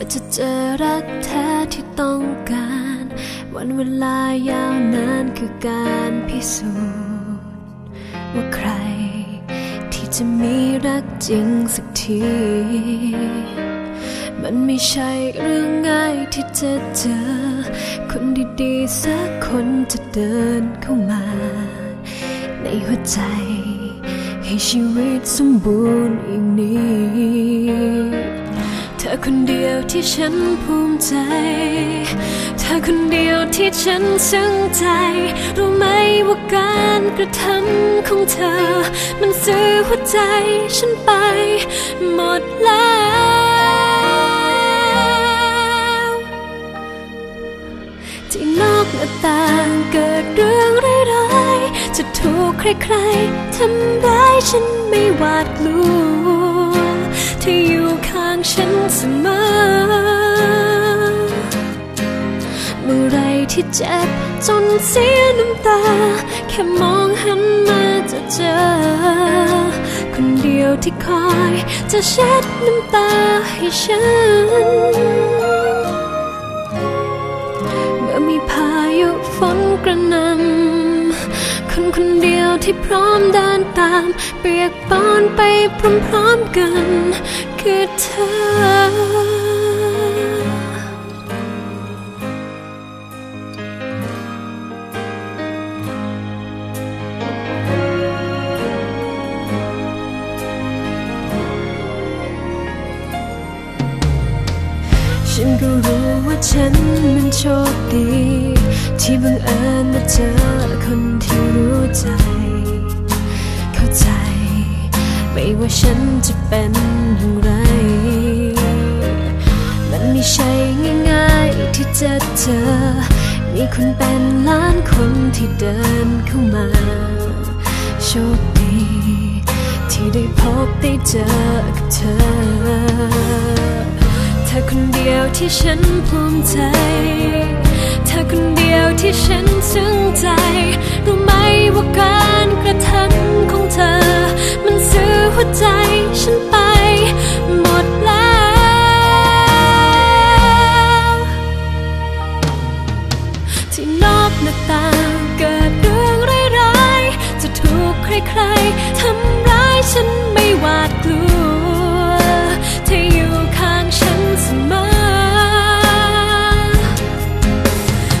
ว่าจะเจอรักแท้ที่ต้องการ วันเวลายาวนานคือการพิสูจน์ว่าใคร ที่จะมีรักจริงสักที มันไม่ใช่เรื่องง่ายที่จะเจอ คนดีๆสักคนจะเดินเข้ามา ในหัวใจให้ชีวิตสมบูรณ์อย่างนี้ อคนเดียวที่ฉันภูมิใจ เธอคนเดียวที่ฉันซึ้งใจ รู้ไหมว่าการกระทำของเธอ มันซื้อหัวใจฉันไปหมดแล้วที่นอกหน้าต่างเกิดเรื่องร้ายๆจะถูกใครๆทำร้ายฉันไม่หวาดกลัวที่อยู่ ข้างฉันเสมอ เมื่อไรที่เจ็บจนเสียน้ำตา แค่มองหันมาจะเจอ คนเดียวที่คอยจะเช็ดน้ำตาให้ฉันเมื่อมีพายุฝนกระหน่ำคนคนเดียว ที่พร้อมเดินตาม เปียกปอนไปพร้อมๆกัน คือเธอฉันก็รู้ว่าฉันมันโชคดี ที่บังเอิญมาเจอคนที่รู้ใจ ว่าฉันจะเป็นอย่างไร มันไม่ใช่ง่ายๆที่จะเจอ มีคนเป็นล้านคนที่เดินเข้ามาโชคดี ที่ได้พบได้เจอกับเธอ เธอคนเดียวที่ฉันภูมิใจ เธอคนเดียวที่ฉันซึ้งใจ รู้ไหมว่าการกระทำ ใจฉันไปหมดแล้ว ที่นอกหน้าต่างเกิดเรื่องร้ายๆจะถูกใครๆทำร้ายฉันไม่หวาดกลัวเธออยู่ข้างฉันเสมอ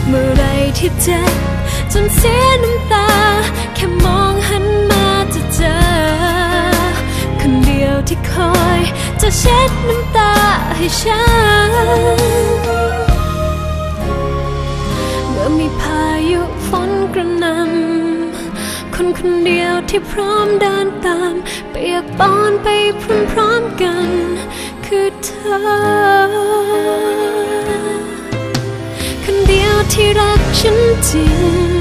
เมื่อไรที่เจ็บจนเสียน้ำตา อเช็ดน้ำตาให้ฉัน เมื่อมีพายุฝนกระหน่ำคนคนเดียวที่พร้อมเดินตาม เปียกปอนไปพร้อมๆกัน คือเธอ คนเดียวที่รักฉันจริง